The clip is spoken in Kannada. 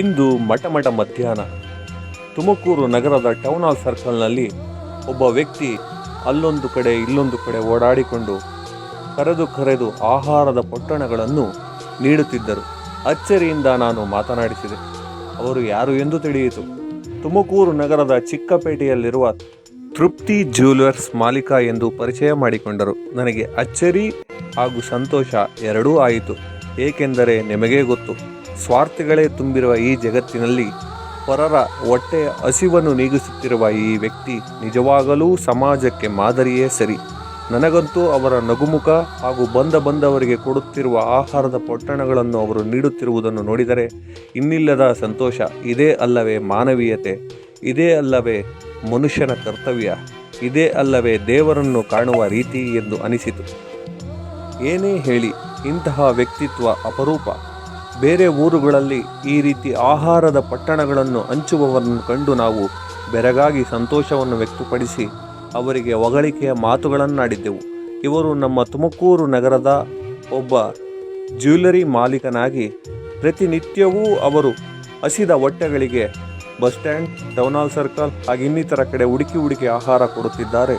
ಇಂದು ಮಟಮಟ ಮಧ್ಯಾಹ್ನ. ತುಮಕೂರು ನಗರದ ಟೌನ್ ಹಾಲ್ ಸರ್ಕಲ್ನಲ್ಲಿ ಒಬ್ಬ ವ್ಯಕ್ತಿ ಅಲ್ಲೊಂದು ಕಡೆ ಇಲ್ಲೊಂದು ಕಡೆ ಓಡಾಡಿಕೊಂಡು ಕರೆದು ಕರೆದು ಆಹಾರದ ಪೊಟ್ಟಣಗಳನ್ನು ನೀಡುತ್ತಿದ್ದರು. ಅಚ್ಚರಿಯಿಂದ ನಾನು ಮಾತನಾಡಿಸಿದೆ, ಅವರು ಯಾರು ಎಂದು ತಿಳಿಯಿತು. ತುಮಕೂರು ನಗರದ ಚಿಕ್ಕಪೇಟೆಯಲ್ಲಿರುವ ತೃಪ್ತಿ ಜ್ಯುವೆಲರ್ಸ್ ಮಾಲೀಕ ಎಂದು ಪರಿಚಯ ಮಾಡಿಕೊಂಡರು. ನನಗೆ ಅಚ್ಚರಿ ಹಾಗೂ ಸಂತೋಷ ಎರಡೂ ಆಯಿತು. ಏಕೆಂದರೆ ನಿಮಗೇ ಗೊತ್ತು ಸ್ವಾರ್ಥಗಳೇ ತುಂಬಿರುವ ಈ ಜಗತ್ತಿನಲ್ಲಿ ಪರರ ಹೊಟ್ಟೆಯ ಹಸಿವನ್ನು ನೀಗಿಸುತ್ತಿರುವ ಈ ವ್ಯಕ್ತಿ ನಿಜವಾಗಲೂ ಸಮಾಜಕ್ಕೆ ಮಾದರಿಯೇ ಸರಿ. ನನಗಂತೂ ಅವರ ನಗುಮುಖ ಹಾಗೂ ಬಂದ ಬಂದವರಿಗೆ ಕೊಡುತ್ತಿರುವ ಆಹಾರದ ಪೊಟ್ಟಣಗಳನ್ನು ಅವರು ನೀಡುತ್ತಿರುವುದನ್ನು ನೋಡಿದರೆ ಇನ್ನಿಲ್ಲದ ಸಂತೋಷ. ಇದೇ ಅಲ್ಲವೇ ಮಾನವೀಯತೆ. ಇದೇ ಅಲ್ಲವೇ ಮನುಷ್ಯನ ಕರ್ತವ್ಯ. ಇದೇ ಅಲ್ಲವೇ ದೇವರನ್ನು ಕಾಣುವ ರೀತಿ ಎಂದು ಅನಿಸಿತು. ಏನೇ ಹೇಳಿ ಇಂತಹ ವ್ಯಕ್ತಿತ್ವ ಅಪರೂಪ. ಬೇರೆ ಊರುಗಳಲ್ಲಿ ಈ ರೀತಿ ಆಹಾರದ ಪಟ್ಟಣಗಳನ್ನು ಹಂಚುವವರನ್ನು ಕಂಡು ನಾವು ಬೆರಗಾಗಿ ಸಂತೋಷವನ್ನು ವ್ಯಕ್ತಪಡಿಸಿ ಅವರಿಗೆ ಹೊಗಳಿಕೆಯ ಮಾತುಗಳನ್ನಾಡಿದ್ದೆವು. ಇವರು ನಮ್ಮ ತುಮಕೂರು ನಗರದ ಒಬ್ಬ ಜ್ಯುವೆಲರಿ ಮಾಲೀಕನಾಗಿ ಪ್ರತಿನಿತ್ಯವೂ ಅವರು ಹಸಿದ ಹೊಟ್ಟೆಗಳಿಗೆ ಬಸ್ ಸ್ಟ್ಯಾಂಡ್, ಟೌನ್ ಸರ್ಕಲ್, ಹಾಗೆ ಇನ್ನಿತರ ಕಡೆ ಹುಡುಕಿ ಹುಡುಕಿ ಆಹಾರ ಕೊಡುತ್ತಿದ್ದಾರೆ.